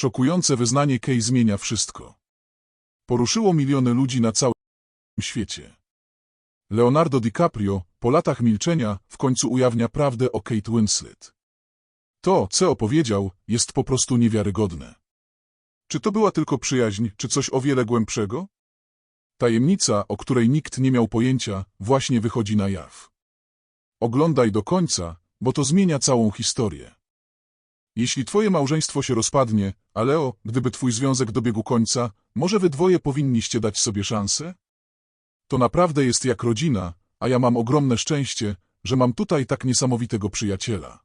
Szokujące wyznanie Kay zmienia wszystko. Poruszyło miliony ludzi na całym świecie. Leonardo DiCaprio, po latach milczenia, w końcu ujawnia prawdę o Kate Winslet. To, co opowiedział, jest po prostu niewiarygodne. Czy to była tylko przyjaźń, czy coś o wiele głębszego? Tajemnica, o której nikt nie miał pojęcia, właśnie wychodzi na jaw. Oglądaj do końca, bo to zmienia całą historię. Jeśli twoje małżeństwo się rozpadnie, a Leo, gdyby twój związek dobiegł końca, może wy dwoje powinniście dać sobie szansę? To naprawdę jest jak rodzina, a ja mam ogromne szczęście, że mam tutaj tak niesamowitego przyjaciela.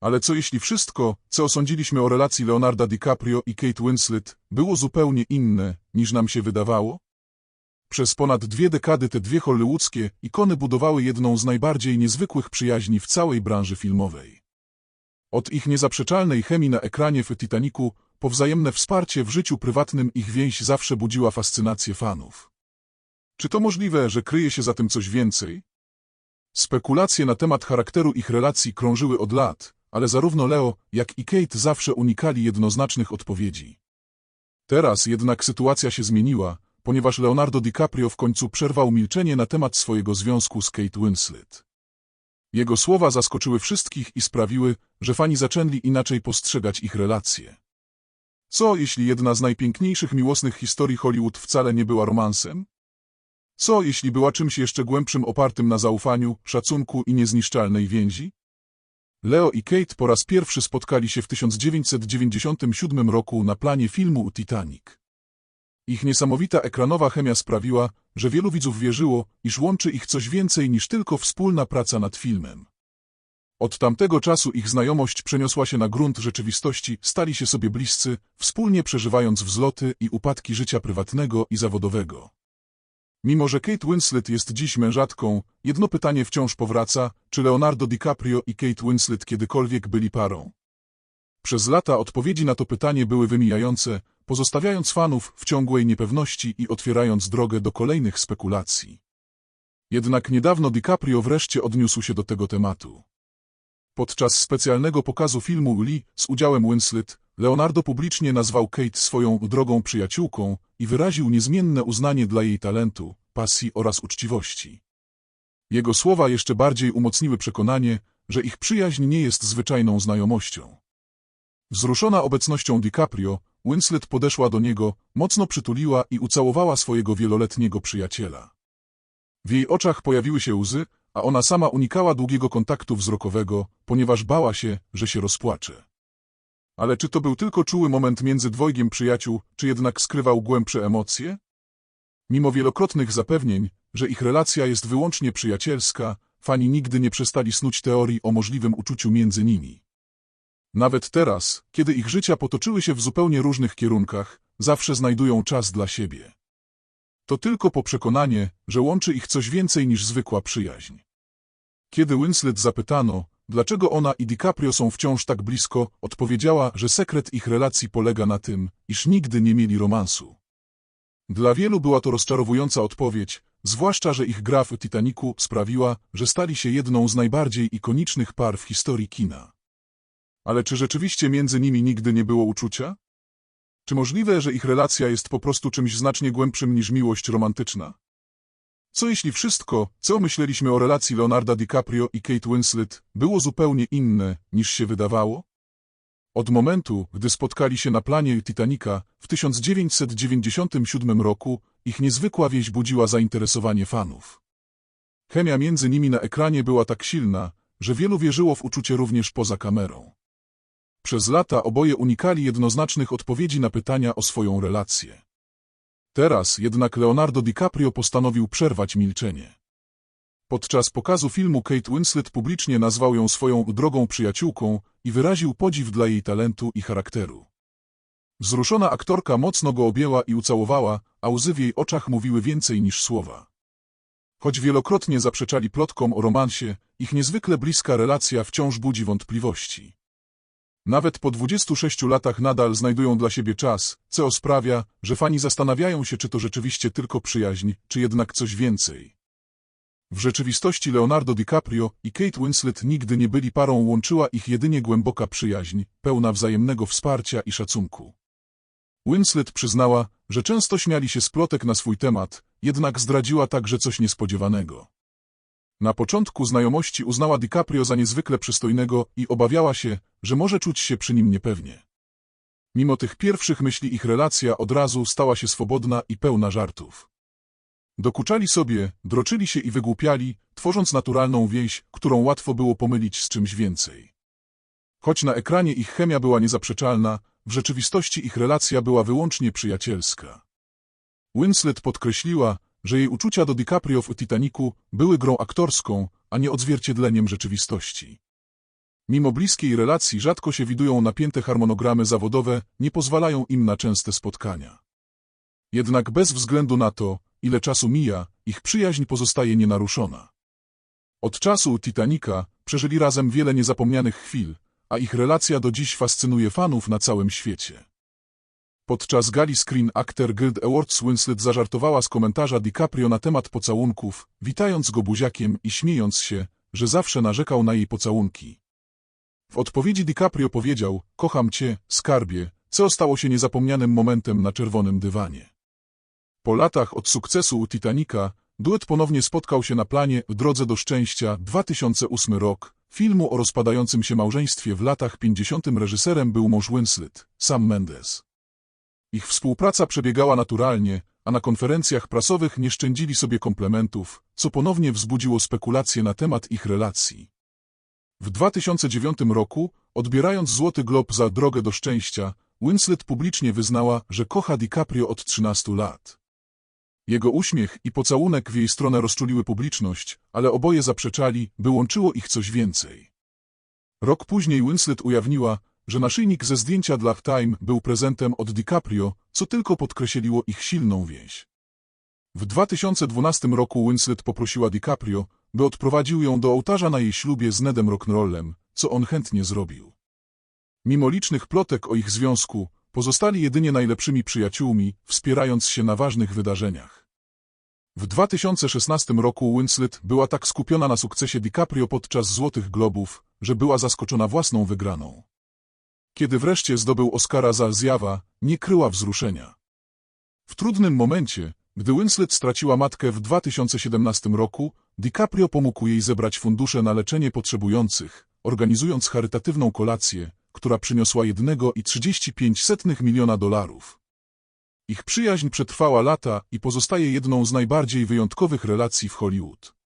Ale co jeśli wszystko, co osądziliśmy o relacji Leonarda DiCaprio i Kate Winslet, było zupełnie inne, niż nam się wydawało? Przez ponad dwie dekady te dwie hollywoodzkie ikony budowały jedną z najbardziej niezwykłych przyjaźni w całej branży filmowej. Od ich niezaprzeczalnej chemii na ekranie w Titanicu, po wzajemne wsparcie w życiu prywatnym ich więź zawsze budziła fascynację fanów. Czy to możliwe, że kryje się za tym coś więcej? Spekulacje na temat charakteru ich relacji krążyły od lat, ale zarówno Leo, jak i Kate zawsze unikali jednoznacznych odpowiedzi. Teraz jednak sytuacja się zmieniła, ponieważ Leonardo DiCaprio w końcu przerwał milczenie na temat swojego związku z Kate Winslet. Jego słowa zaskoczyły wszystkich i sprawiły, że fani zaczęli inaczej postrzegać ich relacje. Co, jeśli jedna z najpiękniejszych miłosnych historii Hollywood wcale nie była romansem? Co, jeśli była czymś jeszcze głębszym opartym na zaufaniu, szacunku i niezniszczalnej więzi? Leo i Kate po raz pierwszy spotkali się w 1997 roku na planie filmu Titanic. Ich niesamowita ekranowa chemia sprawiła, że wielu widzów wierzyło, iż łączy ich coś więcej niż tylko wspólna praca nad filmem. Od tamtego czasu ich znajomość przeniosła się na grunt rzeczywistości, stali się sobie bliscy, wspólnie przeżywając wzloty i upadki życia prywatnego i zawodowego. Mimo, że Kate Winslet jest dziś mężatką, jedno pytanie wciąż powraca, czy Leonardo DiCaprio i Kate Winslet kiedykolwiek byli parą. Przez lata odpowiedzi na to pytanie były wymijające, pozostawiając fanów w ciągłej niepewności i otwierając drogę do kolejnych spekulacji. Jednak niedawno DiCaprio wreszcie odniósł się do tego tematu. Podczas specjalnego pokazu filmu Lee z udziałem Winslet, Leonardo publicznie nazwał Kate swoją drogą przyjaciółką i wyraził niezmienne uznanie dla jej talentu, pasji oraz uczciwości. Jego słowa jeszcze bardziej umocniły przekonanie, że ich przyjaźń nie jest zwyczajną znajomością. Wzruszona obecnością DiCaprio, Winslet podeszła do niego, mocno przytuliła i ucałowała swojego wieloletniego przyjaciela. W jej oczach pojawiły się łzy, a ona sama unikała długiego kontaktu wzrokowego, ponieważ bała się, że się rozpłacze. Ale czy to był tylko czuły moment między dwojgiem przyjaciół, czy jednak skrywał głębsze emocje? Mimo wielokrotnych zapewnień, że ich relacja jest wyłącznie przyjacielska, fani nigdy nie przestali snuć teorii o możliwym uczuciu między nimi. Nawet teraz, kiedy ich życia potoczyły się w zupełnie różnych kierunkach, zawsze znajdują czas dla siebie. To tylko po przekonanie, że łączy ich coś więcej niż zwykła przyjaźń. Kiedy Winslet zapytano, dlaczego ona i DiCaprio są wciąż tak blisko, odpowiedziała, że sekret ich relacji polega na tym, iż nigdy nie mieli romansu. Dla wielu była to rozczarowująca odpowiedź, zwłaszcza, że ich gra w Titanicu sprawiła, że stali się jedną z najbardziej ikonicznych par w historii kina. Ale czy rzeczywiście między nimi nigdy nie było uczucia? Czy możliwe, że ich relacja jest po prostu czymś znacznie głębszym niż miłość romantyczna? Co jeśli wszystko, co myśleliśmy o relacji Leonarda DiCaprio i Kate Winslet, było zupełnie inne, niż się wydawało? Od momentu, gdy spotkali się na planie Titanica w 1997 roku, ich niezwykła wieś budziła zainteresowanie fanów. Chemia między nimi na ekranie była tak silna, że wielu wierzyło w uczucie również poza kamerą. Przez lata oboje unikali jednoznacznych odpowiedzi na pytania o swoją relację. Teraz jednak Leonardo DiCaprio postanowił przerwać milczenie. Podczas pokazu filmu Kate Winslet publicznie nazwał ją swoją drogą przyjaciółką i wyraził podziw dla jej talentu i charakteru. Wzruszona aktorka mocno go objęła i ucałowała, a łzy w jej oczach mówiły więcej niż słowa. Choć wielokrotnie zaprzeczali plotkom o romansie, ich niezwykle bliska relacja wciąż budzi wątpliwości. Nawet po 26 latach nadal znajdują dla siebie czas, co sprawia, że fani zastanawiają się, czy to rzeczywiście tylko przyjaźń, czy jednak coś więcej. W rzeczywistości Leonardo DiCaprio i Kate Winslet nigdy nie byli parą, łączyła ich jedynie głęboka przyjaźń, pełna wzajemnego wsparcia i szacunku. Winslet przyznała, że często śmiali się z plotek na swój temat, jednak zdradziła także coś niespodziewanego. Na początku znajomości uznała DiCaprio za niezwykle przystojnego i obawiała się, że może czuć się przy nim niepewnie. Mimo tych pierwszych myśli ich relacja od razu stała się swobodna i pełna żartów. Dokuczali sobie, droczyli się i wygłupiali, tworząc naturalną więź, którą łatwo było pomylić z czymś więcej. Choć na ekranie ich chemia była niezaprzeczalna, w rzeczywistości ich relacja była wyłącznie przyjacielska. Winslet podkreśliła, że jej uczucia do DiCaprio w Titanicu były grą aktorską, a nie odzwierciedleniem rzeczywistości. Mimo bliskiej relacji rzadko się widują napięte harmonogramy zawodowe, nie pozwalają im na częste spotkania. Jednak bez względu na to, ile czasu mija, ich przyjaźń pozostaje nienaruszona. Od czasu Titanica przeżyli razem wiele niezapomnianych chwil, a ich relacja do dziś fascynuje fanów na całym świecie. Podczas gali Screen Actor Guild Awards Winslet zażartowała z komentarza DiCaprio na temat pocałunków, witając go buziakiem i śmiejąc się, że zawsze narzekał na jej pocałunki. W odpowiedzi DiCaprio powiedział, kocham cię, skarbie, co stało się niezapomnianym momentem na czerwonym dywanie. Po latach od sukcesu u Titanica, duet ponownie spotkał się na planie w Drodze do Szczęścia 2008 rok, filmu o rozpadającym się małżeństwie w latach 50. reżyserem był mąż Winslet, Sam Mendes. Ich współpraca przebiegała naturalnie, a na konferencjach prasowych nie szczędzili sobie komplementów, co ponownie wzbudziło spekulacje na temat ich relacji. W 2009 roku, odbierając Złoty Glob za Drogę do Szczęścia, Winslet publicznie wyznała, że kocha DiCaprio od 13 lat. Jego uśmiech i pocałunek w jej stronę rozczuliły publiczność, ale oboje zaprzeczali, by łączyło ich coś więcej. Rok później Winslet ujawniła, że naszyjnik ze zdjęcia dla Time był prezentem od DiCaprio, co tylko podkreśliło ich silną więź. W 2012 roku Winslet poprosiła DiCaprio, by odprowadził ją do ołtarza na jej ślubie z Nedem Rock'n'Rollem, co on chętnie zrobił. Mimo licznych plotek o ich związku, pozostali jedynie najlepszymi przyjaciółmi, wspierając się na ważnych wydarzeniach. W 2016 roku Winslet była tak skupiona na sukcesie DiCaprio podczas Złotych Globów, że była zaskoczona własną wygraną. Kiedy wreszcie zdobył Oscara za zjawa, nie kryła wzruszenia. W trudnym momencie, gdy Winslet straciła matkę w 2017 roku, DiCaprio pomógł jej zebrać fundusze na leczenie potrzebujących, organizując charytatywną kolację, która przyniosła 1,35 miliona dolarów. Ich przyjaźń przetrwała lata i pozostaje jedną z najbardziej wyjątkowych relacji w Hollywood.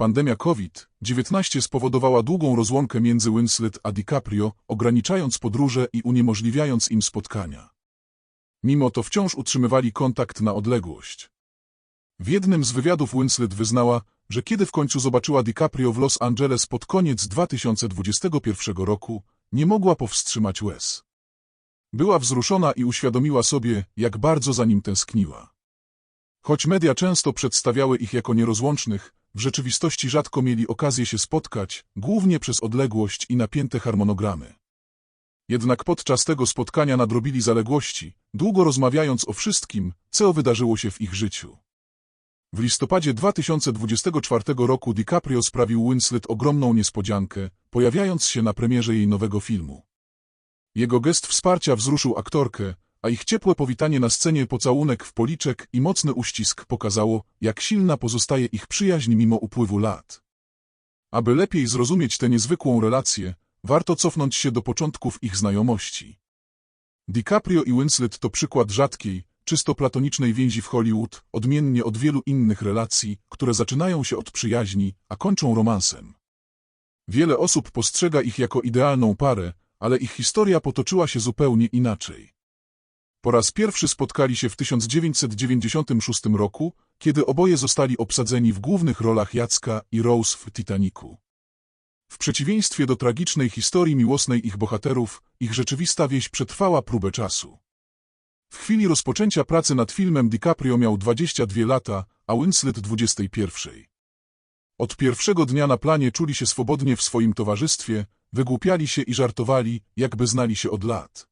Pandemia COVID-19 spowodowała długą rozłąkę między Winslet a DiCaprio, ograniczając podróże i uniemożliwiając im spotkania. Mimo to wciąż utrzymywali kontakt na odległość. W jednym z wywiadów Winslet wyznała, że kiedy w końcu zobaczyła DiCaprio w Los Angeles pod koniec 2021 roku, nie mogła powstrzymać łez. Była wzruszona i uświadomiła sobie, jak bardzo za nim tęskniła. Choć media często przedstawiały ich jako nierozłącznych, w rzeczywistości rzadko mieli okazję się spotkać, głównie przez odległość i napięte harmonogramy. Jednak podczas tego spotkania nadrobili zaległości, długo rozmawiając o wszystkim, co wydarzyło się w ich życiu. W listopadzie 2024 roku DiCaprio sprawił Winslet ogromną niespodziankę, pojawiając się na premierze jej nowego filmu. Jego gest wsparcia wzruszył aktorkę, a ich ciepłe powitanie na scenie pocałunek w policzek i mocny uścisk pokazało, jak silna pozostaje ich przyjaźń mimo upływu lat. Aby lepiej zrozumieć tę niezwykłą relację, warto cofnąć się do początków ich znajomości. DiCaprio i Winslet to przykład rzadkiej, czysto platonicznej więzi w Hollywood, odmiennie od wielu innych relacji, które zaczynają się od przyjaźni, a kończą romansem. Wiele osób postrzega ich jako idealną parę, ale ich historia potoczyła się zupełnie inaczej. Po raz pierwszy spotkali się w 1996 roku, kiedy oboje zostali obsadzeni w głównych rolach Jacka i Rose w Titanicu. W przeciwieństwie do tragicznej historii miłosnej ich bohaterów, ich rzeczywista wieś przetrwała próbę czasu. W chwili rozpoczęcia pracy nad filmem DiCaprio miał 22 lata, a Winslet 21. Od pierwszego dnia na planie czuli się swobodnie w swoim towarzystwie, wygłupiali się i żartowali, jakby znali się od lat.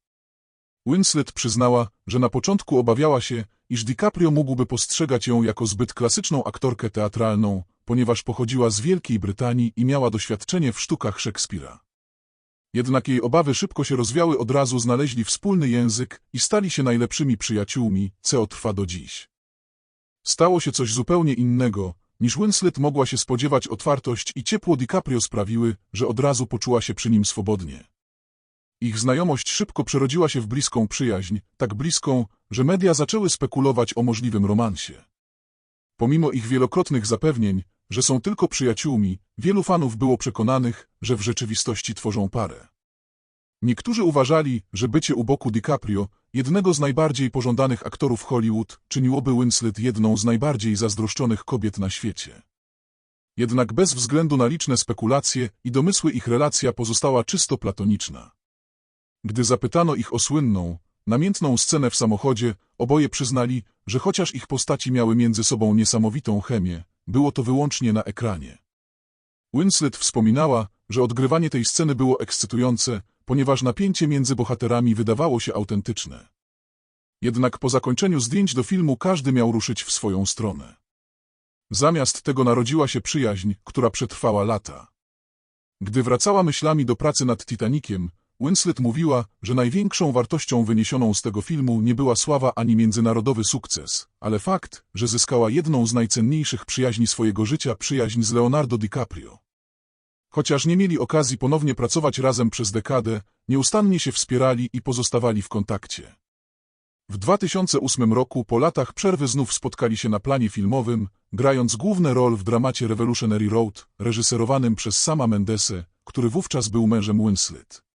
Winslet przyznała, że na początku obawiała się, iż DiCaprio mógłby postrzegać ją jako zbyt klasyczną aktorkę teatralną, ponieważ pochodziła z Wielkiej Brytanii i miała doświadczenie w sztukach Szekspira. Jednak jej obawy szybko się rozwiały, od razu znaleźli wspólny język i stali się najlepszymi przyjaciółmi, co trwa do dziś. Stało się coś zupełnie innego, niż Winslet mogła się spodziewać otwartość i ciepło DiCaprio sprawiły, że od razu poczuła się przy nim swobodnie. Ich znajomość szybko przerodziła się w bliską przyjaźń, tak bliską, że media zaczęły spekulować o możliwym romansie. Pomimo ich wielokrotnych zapewnień, że są tylko przyjaciółmi, wielu fanów było przekonanych, że w rzeczywistości tworzą parę. Niektórzy uważali, że bycie u boku DiCaprio, jednego z najbardziej pożądanych aktorów Hollywood, czyniłoby Winslet jedną z najbardziej zazdroszczonych kobiet na świecie. Jednak bez względu na liczne spekulacje i domysły ich relacja pozostała czysto platoniczna. Gdy zapytano ich o słynną, namiętną scenę w samochodzie, oboje przyznali, że chociaż ich postaci miały między sobą niesamowitą chemię, było to wyłącznie na ekranie. Winslet wspominała, że odgrywanie tej sceny było ekscytujące, ponieważ napięcie między bohaterami wydawało się autentyczne. Jednak po zakończeniu zdjęć do filmu każdy miał ruszyć w swoją stronę. Zamiast tego narodziła się przyjaźń, która przetrwała lata. Gdy wracała myślami do pracy nad Titanikiem, Winslet mówiła, że największą wartością wyniesioną z tego filmu nie była sława ani międzynarodowy sukces, ale fakt, że zyskała jedną z najcenniejszych przyjaźni swojego życia, przyjaźń z Leonardo DiCaprio. Chociaż nie mieli okazji ponownie pracować razem przez dekadę, nieustannie się wspierali i pozostawali w kontakcie. W 2008 roku po latach przerwy znów spotkali się na planie filmowym, grając główne rol w dramacie Revolutionary Road, reżyserowanym przez Sama Mendese, który wówczas był mężem Winslet.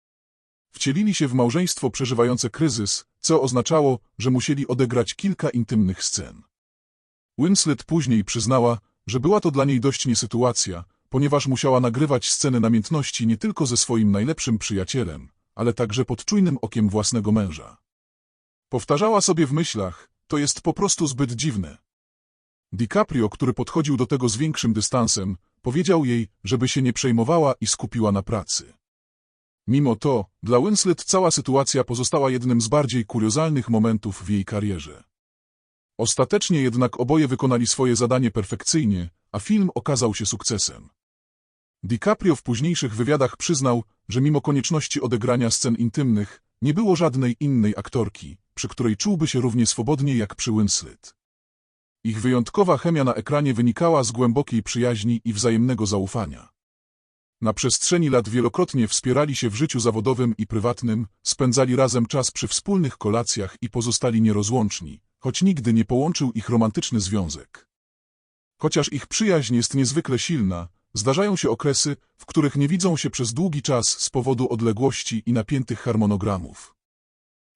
Wcielili się w małżeństwo przeżywające kryzys, co oznaczało, że musieli odegrać kilka intymnych scen. Winslet później przyznała, że była to dla niej dość niesytuacja, ponieważ musiała nagrywać sceny namiętności nie tylko ze swoim najlepszym przyjacielem, ale także pod czujnym okiem własnego męża. Powtarzała sobie w myślach, to jest po prostu zbyt dziwne. DiCaprio, który podchodził do tego z większym dystansem, powiedział jej, żeby się nie przejmowała i skupiła na pracy. Mimo to, dla Winslet cała sytuacja pozostała jednym z bardziej kuriozalnych momentów w jej karierze. Ostatecznie jednak oboje wykonali swoje zadanie perfekcyjnie, a film okazał się sukcesem. DiCaprio w późniejszych wywiadach przyznał, że mimo konieczności odegrania scen intymnych, nie było żadnej innej aktorki, przy której czułby się równie swobodnie jak przy Winslet. Ich wyjątkowa chemia na ekranie wynikała z głębokiej przyjaźni i wzajemnego zaufania. Na przestrzeni lat wielokrotnie wspierali się w życiu zawodowym i prywatnym, spędzali razem czas przy wspólnych kolacjach i pozostali nierozłączni, choć nigdy nie połączył ich romantyczny związek. Chociaż ich przyjaźń jest niezwykle silna, zdarzają się okresy, w których nie widzą się przez długi czas z powodu odległości i napiętych harmonogramów.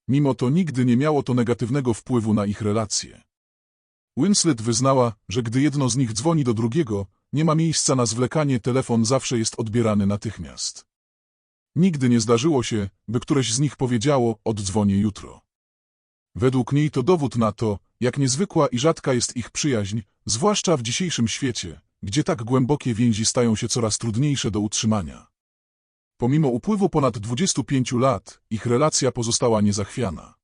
Mimo to nigdy nie miało to negatywnego wpływu na ich relacje. Winslet wyznała, że gdy jedno z nich dzwoni do drugiego, nie ma miejsca na zwlekanie, telefon zawsze jest odbierany natychmiast. Nigdy nie zdarzyło się, by któreś z nich powiedziało, oddzwonię jutro. Według niej to dowód na to, jak niezwykła i rzadka jest ich przyjaźń, zwłaszcza w dzisiejszym świecie, gdzie tak głębokie więzi stają się coraz trudniejsze do utrzymania. Pomimo upływu ponad 25 lat, ich relacja pozostała niezachwiana.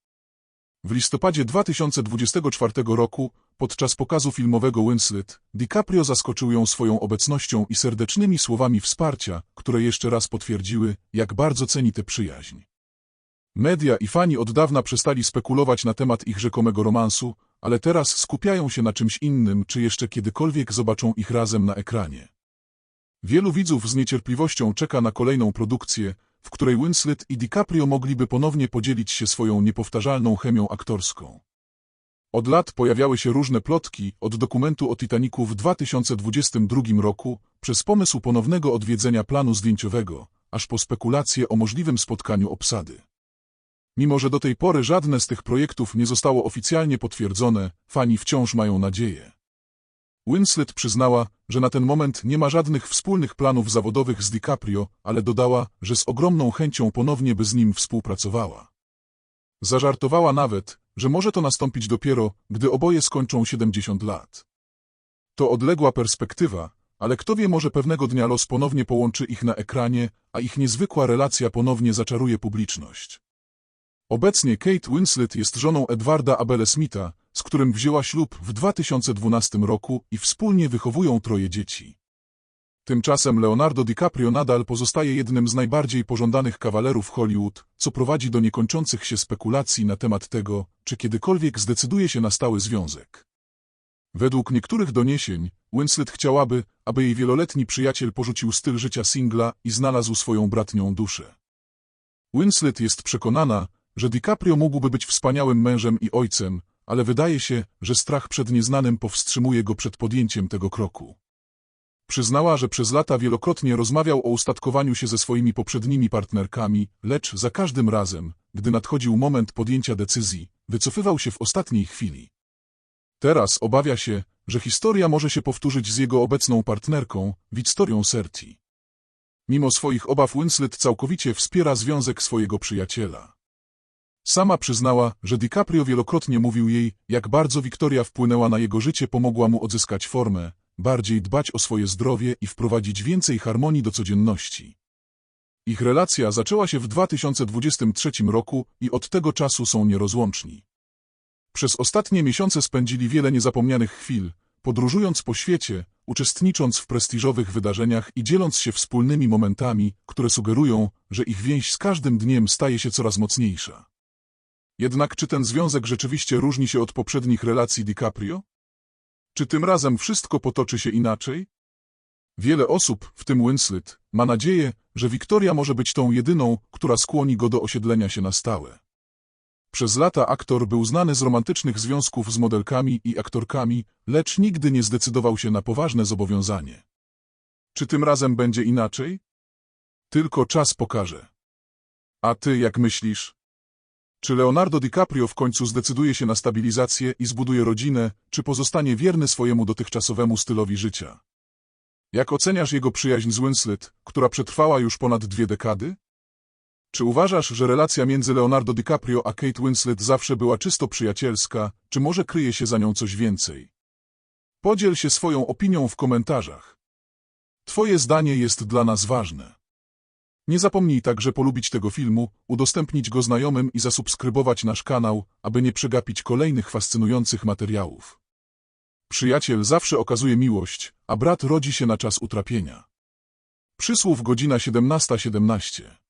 W listopadzie 2024 roku, podczas pokazu filmowego Winslet, DiCaprio zaskoczył ją swoją obecnością i serdecznymi słowami wsparcia, które jeszcze raz potwierdziły, jak bardzo ceni tę przyjaźń. Media i fani od dawna przestali spekulować na temat ich rzekomego romansu, ale teraz skupiają się na czymś innym, czy jeszcze kiedykolwiek zobaczą ich razem na ekranie. Wielu widzów z niecierpliwością czeka na kolejną produkcję, w której Winslet i DiCaprio mogliby ponownie podzielić się swoją niepowtarzalną chemią aktorską. Od lat pojawiały się różne plotki, od dokumentu o Titaniku w 2022 roku, przez pomysł ponownego odwiedzenia planu zdjęciowego, aż po spekulacje o możliwym spotkaniu obsady. Mimo, że do tej pory żadne z tych projektów nie zostało oficjalnie potwierdzone, fani wciąż mają nadzieję. Winslet przyznała, że na ten moment nie ma żadnych wspólnych planów zawodowych z DiCaprio, ale dodała, że z ogromną chęcią ponownie by z nim współpracowała. Zażartowała nawet, że może to nastąpić dopiero, gdy oboje skończą 70 lat. To odległa perspektywa, ale kto wie może pewnego dnia los ponownie połączy ich na ekranie, a ich niezwykła relacja ponownie zaczaruje publiczność. Obecnie Kate Winslet jest żoną Edwarda Abele Smitha, z którym wzięła ślub w 2012 roku i wspólnie wychowują troje dzieci. Tymczasem Leonardo DiCaprio nadal pozostaje jednym z najbardziej pożądanych kawalerów Hollywood, co prowadzi do niekończących się spekulacji na temat tego, czy kiedykolwiek zdecyduje się na stały związek. Według niektórych doniesień, Winslet chciałaby, aby jej wieloletni przyjaciel porzucił styl życia singla i znalazł swoją bratnią duszę. Winslet jest przekonana, że DiCaprio mógłby być wspaniałym mężem i ojcem, ale wydaje się, że strach przed nieznanym powstrzymuje go przed podjęciem tego kroku. Przyznała, że przez lata wielokrotnie rozmawiał o ustatkowaniu się ze swoimi poprzednimi partnerkami, lecz za każdym razem, gdy nadchodził moment podjęcia decyzji, wycofywał się w ostatniej chwili. Teraz obawia się, że historia może się powtórzyć z jego obecną partnerką, Wiktorią Serti. Mimo swoich obaw Winslet całkowicie wspiera związek swojego przyjaciela. Sama przyznała, że DiCaprio wielokrotnie mówił jej, jak bardzo Wiktoria wpłynęła na jego życie, pomogła mu odzyskać formę, bardziej dbać o swoje zdrowie i wprowadzić więcej harmonii do codzienności. Ich relacja zaczęła się w 2023 roku i od tego czasu są nierozłączni. Przez ostatnie miesiące spędzili wiele niezapomnianych chwil, podróżując po świecie, uczestnicząc w prestiżowych wydarzeniach i dzieląc się wspólnymi momentami, które sugerują, że ich więź z każdym dniem staje się coraz mocniejsza. Jednak czy ten związek rzeczywiście różni się od poprzednich relacji DiCaprio? Czy tym razem wszystko potoczy się inaczej? Wiele osób, w tym Winslet, ma nadzieję, że Wiktoria może być tą jedyną, która skłoni go do osiedlenia się na stałe. Przez lata aktor był znany z romantycznych związków z modelkami i aktorkami, lecz nigdy nie zdecydował się na poważne zobowiązanie. Czy tym razem będzie inaczej? Tylko czas pokaże. A ty jak myślisz? Czy Leonardo DiCaprio w końcu zdecyduje się na stabilizację i zbuduje rodzinę, czy pozostanie wierny swojemu dotychczasowemu stylowi życia? Jak oceniasz jego przyjaźń z Winslet, która przetrwała już ponad dwie dekady? Czy uważasz, że relacja między Leonardo DiCaprio a Kate Winslet zawsze była czysto przyjacielska, czy może kryje się za nią coś więcej? Podziel się swoją opinią w komentarzach. Twoje zdanie jest dla nas ważne. Nie zapomnij także polubić tego filmu, udostępnić go znajomym i zasubskrybować nasz kanał, aby nie przegapić kolejnych fascynujących materiałów. Przyjaciel zawsze okazuje miłość, a brat rodzi się na czas utrapienia. Przysłów godzina 17.17. 17.